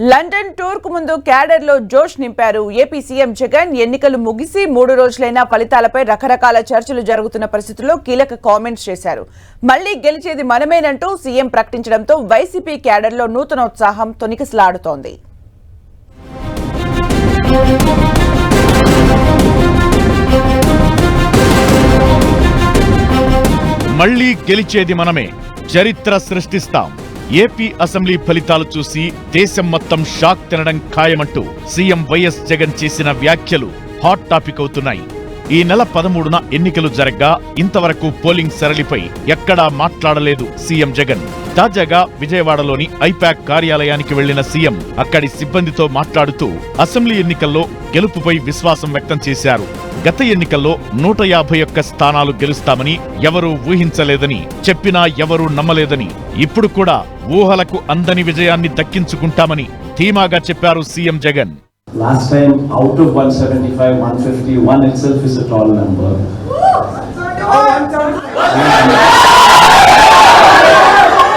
London టూర్కు ముందు క్యాడర్లో జోష్ నింపారు. ఏపీ సీఎం జగన్ ఎన్నికలు ముగిసి మూడు రోజులైన ఫలితాలపై రకరకాల చర్చలు జరుగుతున్న పరిస్థితుల్లో కీలక కామెంట్స్ చేశారు. మళ్ళీ గెలిచేది మనమేనంటూ సీఎం ప్రకటించడంతో వైసీపీ క్యాడర్లో నూతన ఉత్సాహం తొనికిసలాడుతోంది. మళ్ళీ గెలిచేది మనమే. చరిత్ర సృష్టిస్తాం. ఏపీ అసెంబ్లీ ఫలితాలు చూసి దేశం మొత్తం షాక్ తినడం ఖాయమంటూ సీఎం వైఎస్ జగన్ చేసిన వ్యాఖ్యలు హాట్ టాపిక్ అవుతున్నాయి. ఈ నెల పదమూడున ఎన్నికలు జరగ్గా ఇంతవరకు పోలింగ్ సరళిపై ఎక్కడా మాట్లాడలేదు సీఎం జగన్. తాజాగా విజయవాడలోని ఐపాక్ కార్యాలయానికి వెళ్ళిన సీఎం అక్కడి సిబ్బందితో మాట్లాడుతూ అసెంబ్లీ ఎన్నికల్లో గెలుపుపై విశ్వాసం వ్యక్తం చేశారు. గత ఎన్నికల్లో నూట యాభై ఒక్క స్థానాలు గెలుస్తామని ఎవరూ ఊహించలేదని చెప్పినా ఎవరూ నమ్మలేదని ఇప్పుడు కూడా ఊహలకు అందని విజయాన్ని దక్కించుకుంటామని ధీమాగా చెప్పారు CM Jagan. Last time, out of 175, 150, one itself is a tall number.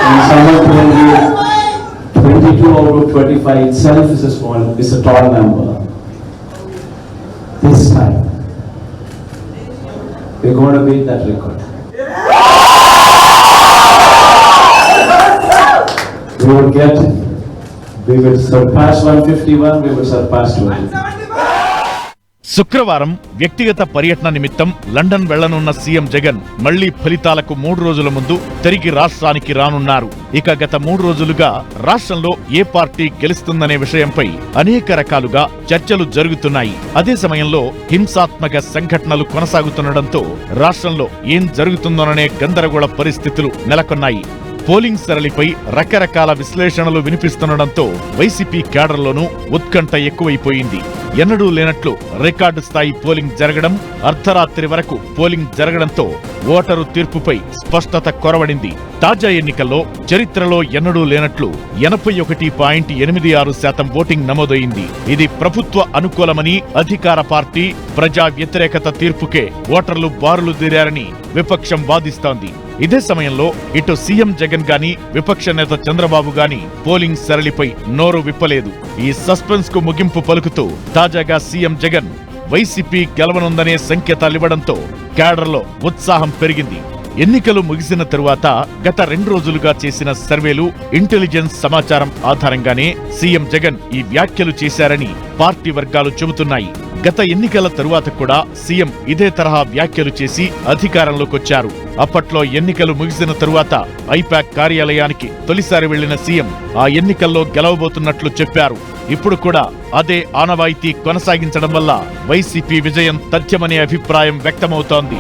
And someone told me 22 out of 25 itself is a small, is a tall number. This time, we're going to beat that record. We will get, we will surpass 151, we will surpass 200. శుక్రవారం వ్యక్తిగత పర్యటన నిమిత్తం London వెళ్ళనున్న CM Jagan మళ్ళీ ఫలితాలకు మూడు రోజుల ముందు తిరిగి రాష్ట్రానికి రానున్నారు. ఇక గత మూడు రోజులుగా రాష్ట్రంలో ఏ పార్టీ గెలుస్తుందనే విషయంపై అనేక రకాలుగా చర్చలు జరుగుతున్నాయి. అదే సమయంలో హింసాత్మక సంఘటనలు కొనసాగుతుండటంతో రాష్ట్రంలో ఏం జరుగుతుందోననే గందరగోళ పరిస్థితులు నెలకొన్నాయి. పోలింగ్ సరళిపై రకరకాల విశ్లేషణలు వినిపిస్తుండటంతో వైసీపీ క్యాడర్లోనూ ఉత్కంఠ ఎక్కువైపోయింది. ఎన్నడూ లేనట్లు రికార్డు స్థాయి పోలింగ్ జరగడం అర్ధరాత్రి వరకు పోలింగ్ జరగడంతో ఓటరు తీర్పుపై స్పష్టత కొరవడింది. తాజా ఎన్నికల్లో చరిత్రలో ఎన్నడూ లేనట్లు ఎనభై ఒకటి పాయింట్ ఎనిమిది ఆరు శాతం ఓటింగ్ నమోదైంది. ఇది ప్రభుత్వ అనుకూలమని అధికార పార్టీ ప్రజా వ్యతిరేకత తీర్పుకే ఓటర్లు బారులు తీరారని విపక్షం వాదిస్తోంది. ఇదే సమయంలో ఇటు సీఎం జగన్ గాని విపక్ష నేత చంద్రబాబు గాని పోలింగ్ సరళిపై నోరు విప్పలేదు. ఈ సస్పెన్స్కు ముగింపు పలుకుతూ తాజాగా సీఎం జగన్ వైసీపీ గెలవనుందనే సంకేతాలివ్వడంతో క్యాడర్లో ఉత్సాహం పెరిగింది. ఎన్నికలు ముగిసిన తరువాత గత రెండు రోజులుగా చేసిన సర్వేలు ఇంటెలిజెన్స్ సమాచారం ఆధారంగానే సీఎం జగన్ ఈ వ్యాఖ్యలు చేశారని పార్టీ వర్గాలు చెబుతున్నాయి. గత ఎన్నికల తరువాత కూడా సీఎం ఇదే తరహా వ్యాఖ్యలు చేసి అధికారంలోకొచ్చారు. అప్పట్లో ఎన్నికలు ముగిసిన తరువాత ఐపాక్ కార్యాలయానికి తొలిసారి వెళ్ళిన సీఎం ఆ ఎన్నికల్లో గెలవబోతున్నట్లు చెప్పారు. ఇప్పుడు కూడా అదే ఆనవాయితీ కొనసాగించడం వల్ల వైసీపీ విజయం తథ్యమనే అభిప్రాయం వ్యక్తమవుతోంది.